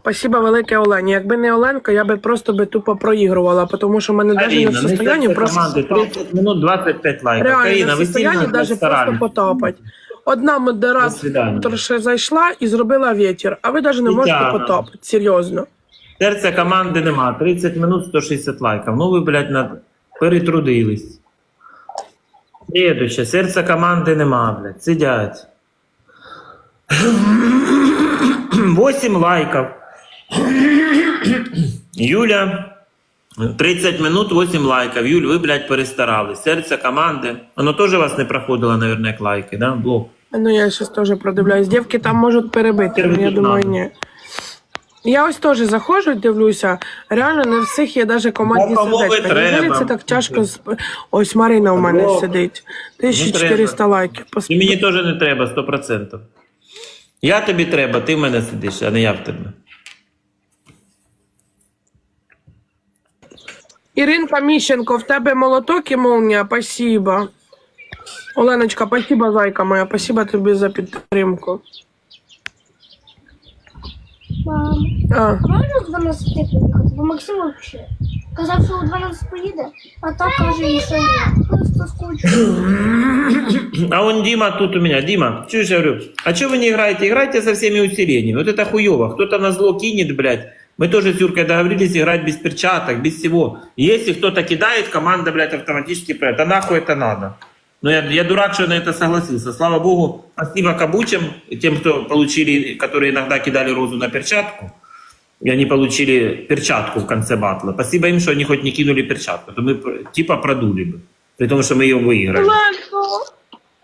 Спасибо велике Олені. Якби не Оленка, я би просто би тупо проігрувала, тому що в мене навіть не в состоянні просто команды 30 минут 25 лайков. реально Карина, не в состоянні навіть просто ресторане. Одна свидання. модераторша зайшла і зробила вітер, а ви навіть не можете потапати. Серйозно. Серця команди нема. 30 минут 160 лайків. Ну ви, блядь, над... перетрудились. Следующее. Серця команди нема, блядь. Сидять. 8 лайків. Юля. 30 минут 8 лайків. Юль, ви, блядь, перестарались. Серце команди. Воно теж вас не проходило, наверное, як лайки, да? Блок. Ну, я зараз теж продивляюсь. Дівки там можуть перебити, але я думаю, надо. ні. Я ось теж заходжу дивлюся. Реально не всіх є навіть командні кому ви сердечка. треба? Це так тяжко сп- Ось Марина у мене Алло. сидить. 1400 лайків. Пос- І мені теж не треба 100%. Я тобі треба, ти в мене сидиш, а не я в тебе. Іринка Міщенко, в тебе молоток і молния, спасибо. Оленочка, спасибо, зайка моя, спасибо тобі за підтримку. Мам, А, можна 12? Бо Максим взагалі казав, що о 12 поїде, а так каже, що ні. Просто скучно. А он Дима тут у меня. Дима, чуешь, я говорю, а что вы не играете? Играйте со всеми усилениями. Вот это хуево. Кто-то на зло кинет, блядь. Мы тоже с Юркой договорились играть без перчаток, без всего. Если кто-то кидает, команда, блядь, автоматически прет. А нахуй это надо? Но я, я дурак, что на это согласился. Слава богу, спасибо кабучам, тем, кто получили, которые иногда кидали розу на перчатку. И они получили перчатку в конце батла. Спасибо им, что они хоть не кинули перчатку. То мы типа продули бы. При том, что мы ее выиграли.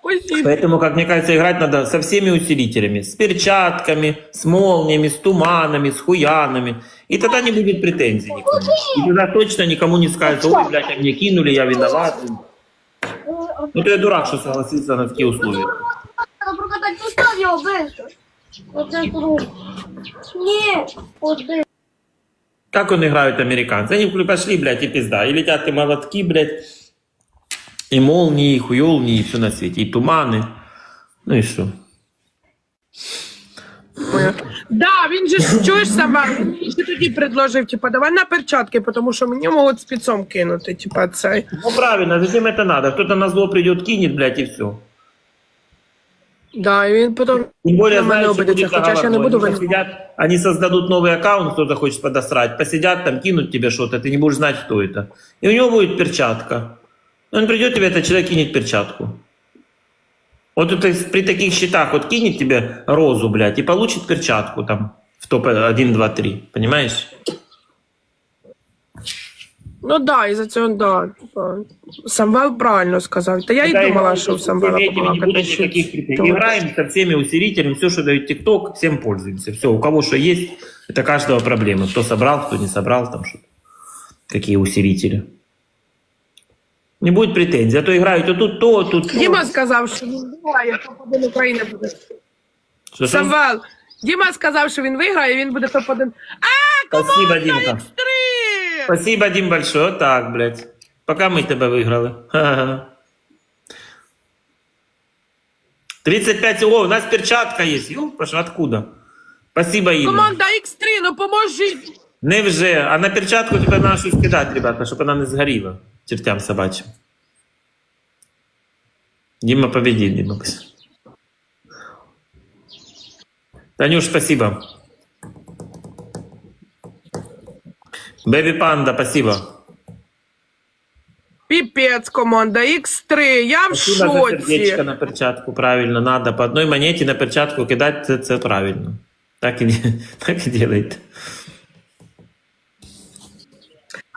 Спасибо. Поэтому, как мне кажется, играть надо со всеми усилителями. С перчатками, с молниями, с туманами, с хуянами. И тогда не будет претензий никому. И тогда точно никому не скажут, ой, блядь, а мне кинули, я виноват. Ну ты дурак, что согласился на такие условия. Ні, один. Как он играют американцы? Они вклю- пошли, блядь, и пизда. И летят и молотки, блядь, и молнии, и хуёлнии, и все на свете, и туманы. Ну и что? Моя. Да, він же ж чуєш сама. Він мені ще тоді предложив, типа, давай на перчатки, тому що мені можуть спецом кинути, типа, цей. Ну правильно, зачем это надо? Кто-то на зло придет, кинет, блядь, и все. Да, і він потім Тем более, на мене знаешь, что обидеться, будет хоча ж я не буду Они винувати. посидят, Они создадут новый аккаунт, кто-то хочет подосрать, посидят там, кинут тебе что-то, ты не будешь знать, кто это. И у него будет перчатка. Он придет тебе, этот человек кинет перчатку. Вот это при таких счетах вот кинет тебе розу, блядь, и получит перчатку там в топ 1, 2, 3. Понимаешь? Ну да, і за цього, да. Типа, Самвел правильно сказав. Та я і думала, що в Самвела не будет никаких претензий. Тому- всеми усилителями, все, что дает ТикТок, всем пользуемся. Все, у кого что есть, это каждого проблема. Кто собрал, кто не собрал, там что Какие усилители. Не будет претензий, а то играют то тут, то, тут, то. Діма сказав, що він виграє, топ-1 України буде. Что- что? Самвел, Діма сказав, що він виграє, він буде топ-1. А, Спасибо, Димка. X3! Спасибо, Дим, большое. Вот так, блядь. Пока мы тебя выиграли. Ха-ха. 35. О, у нас перчатка есть. Ёпаш, откуда? Спасибо, Инна. Команда X3, ну поможіть. Невже, а на перчатку тебе треба щось кидати, ребята, щоб вона не згоріла чертям собачим. Дима победит, Дима. Танюш, спасибо. Бэби Панда, спасибо. Піпець, команда X3, я в Спасибо за сердечко на перчатку. Правильно, надо по одной монеті на перчатку кидати, це, це правильно. Так і, так і делайте.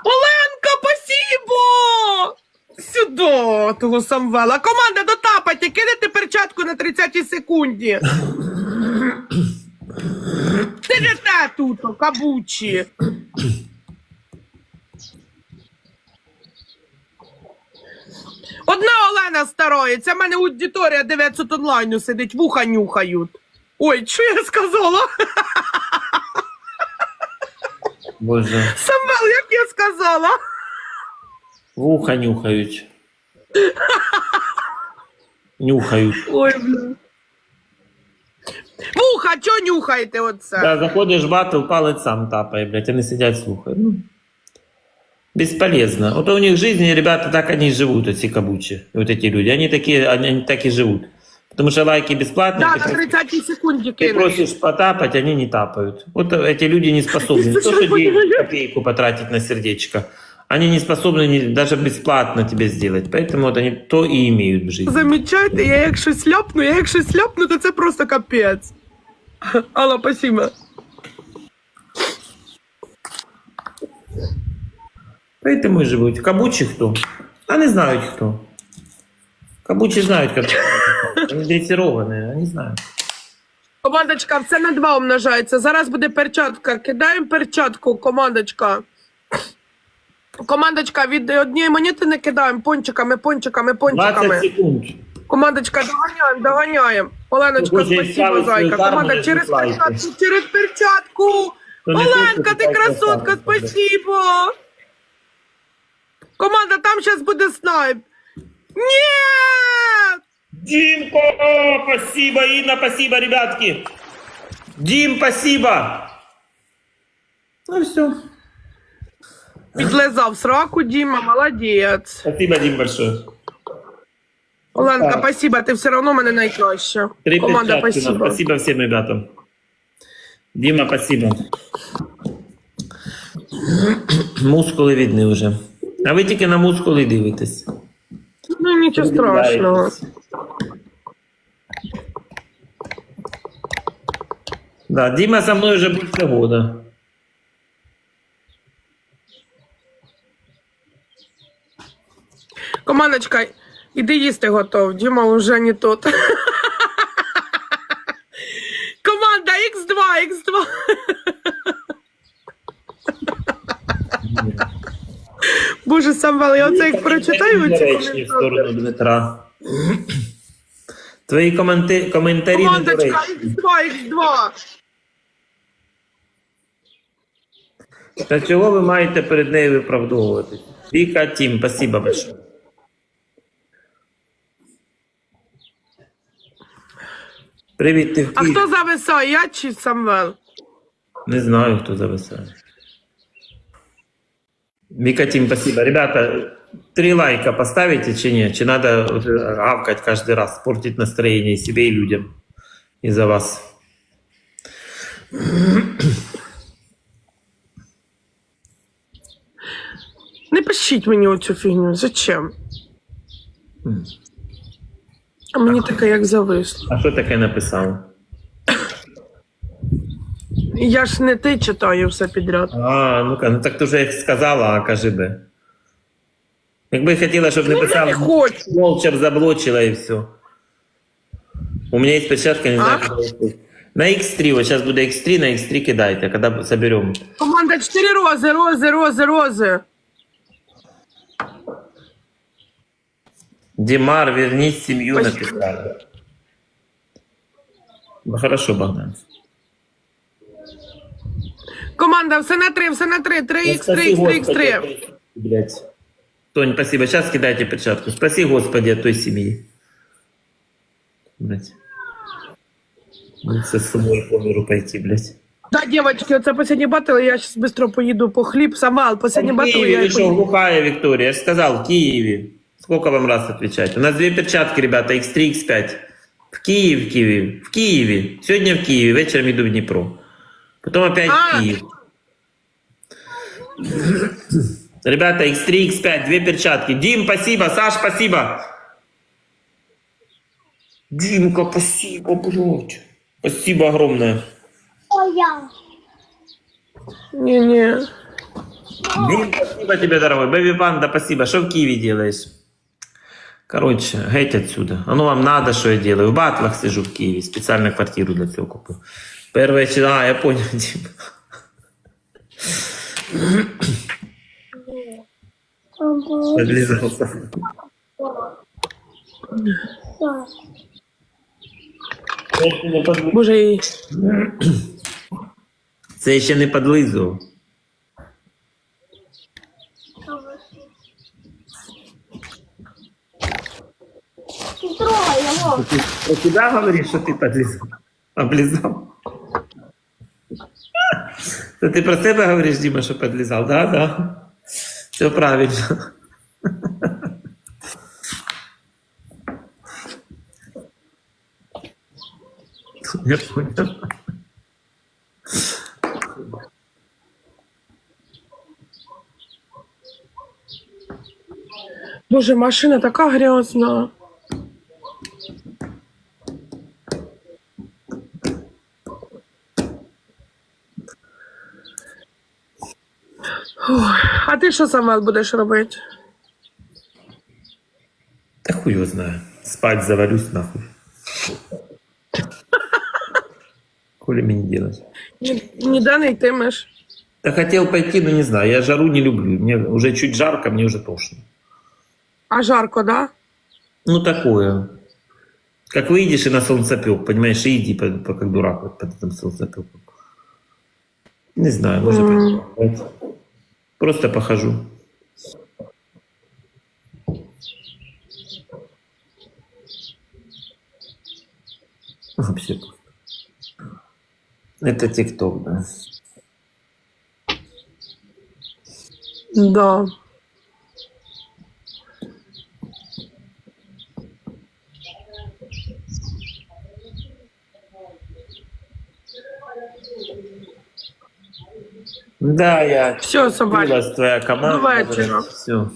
Оленка, спасибо! Сюди, того Самвела. Команда дотапайте, кидайте перчатку на 30 секунді. Сидите тут, кабучі. Одна Олена старається, в мене аудиторія 900 онлайну сидить, вуха нюхають. Ой, що я сказала? Боже, Самвел, як я сказала? вуха нюхають. Нюхають. Ой, бля. Вуха, чо нюхаєте оце? Да, заходишь в батл, палец сам тапает, блядь, они сидят слухают. Ну, бесполезно. Вот у них жизни, ребята, так они и живут, эти кабучи, вот эти люди. Они такие, они, они так и живут. Потому что лайки бесплатные. Да, ты на просто- 30 секунді Ты кинеш. просишь потапать, они не тапают. Вот эти люди не способны. Не то, что деньги, копейку потратить на сердечко. Они не способны ни- даже бесплатно тебе сделать. Поэтому вот они то и имеют в жизни. Замічайте, я як щось ляпну, я як щось ляпну, то це просто капець. Алла, спасибо. Поэтому и живут. Кабучи кто? А не знают кто. Кабучи знают, как. Они дрессированные, они знают. Командочка, все на два умножається. Зараз буде перчатка. Кидаємо перчатку, командочка. Командочка, від однієї монети не кидаємо пончиками, пончиками, 20 пончиками. секунд. Командочка, доганяємо, доганяємо. Оленочка, Боже, спасибо, свою зайка. карму, Команда, не через перчатку, через перчатку. То не Оленка, ти красотка, спасибо. Команда, там зараз буде снайп. Ні! Димка, спасибо, Инна, спасибо, ребятки. Дим, спасибо. Ну все. Підлизав сраку, Діма, молодець. Спасибо, Дим, большое. Оленка, Так. спасибо, ти все одно мене найкраща. Три Команда, спасибо. Спасибо всем ребятам. Дима, спасибо. Мускули видні вже. А ви тільки на мускули дивитесь. Ну нічого страшного. Да, Дима со мной уже больше года. Командочка, іди їсти готов. Діма вже не тут. Боже, Самвел, я оце як прочитаю ці Речні в сторону Дмитра. Твої коменти... коментарі Командочка недоречні. X2, X2. Та чого ви маєте перед нею виправдовуватись? Віка Тім, спасибо большое. Привіт, ти в А Києві? хто зависає, я чи Самвел? Не знаю, хто зависає. Віка Тім, спасибо. Ребята, три лайка поставите чи ні? Чи надо вот, э, гавкать каждый раз, портить настроение себе и людям из-за вас? Не пишіть мені оцю фігню. Зачем? А мені таке як зависло. А що таке написав? Я ж не ти читаю все підряд. А, ну-ка, ну так ти вже сказала, а кажи би. Якби хотіла, щоб не Ну, я писала, не хочу. молча б заблочила і все. У меня есть перчатка, не знаю, А? куда их. На X3, вот сейчас буде X3, на X3 кидайте, когда соберем. Команда 4 рози, рози, рози, рози. Димар, вернись в семью Спасибо. написали. Ну, хорошо, Богдан. Команда, все на 3, все на 3, 3 Ну, х 3 спаси, х 3 х Господи, 3 Блядь. Тонь, спасибо. Сейчас кидайте перчатку. Спаси, Господи, от той семьи. Блядь. Лучше с собой по миру пойти, блядь. Да, девочки, оце останній батл, я зараз швидко поїду по хліб. Самал, останній В батл, я вы і что, поїду. глухая Виктория? Я же сказал, в Киеве. Сколько вам раз отвечать? У нас две перчатки, ребята, X3, X5. В Киеве, в Киеве, в Киеве. Сегодня в Киеве, вечером иду в Днепро. Потом опять А. в Киев. Ребята, X3, X5, две перчатки. Дим, спасибо. Саш, спасибо. Димка, спасибо, блядь. Спасибо огромное. Я. Ні. Дим, спасибо тебе, дорогой. Бэби Панда, спасибо. Что в Киеве делаешь? Короче, геть отсюда. Оно вам надо, что я делаю. В батлах сижу в Киеве. Специально квартиру для этого купил. Первое число... А, я понял, Дим. Подлизался. Боже, і- Це ще не подлизував. Не трогай тебя говоришь, что ты подлизывал? Облизал. Это ты про себя говоришь, Дима, что подлизал? Да, да. Все правильно. Боже, машина така грязна. А ти що сама будеш робити? Да хуй его знаю. Спать завалюсь нахуй. Хули мне делать? Ні- Ніде не йтимеш. Да хотел пойти, но не знаю. Я жару не люблю. Мне уже чуть жарко, мне уже тошно. А жарко, да? Ну, такое. Как выйдешь и на солнцепек, понимаешь, и иди по, по- как дурак под этим солнцепеком. Не знаю, может М. быть. Просто похожу. Вообще пусто. Это ТикТок, да. Да. Да, я... Все, собака, твоя команда. До чувак. Все.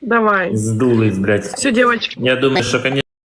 давай. Сдулась, блядь. Все, девочки. Я думаю, что, конечно,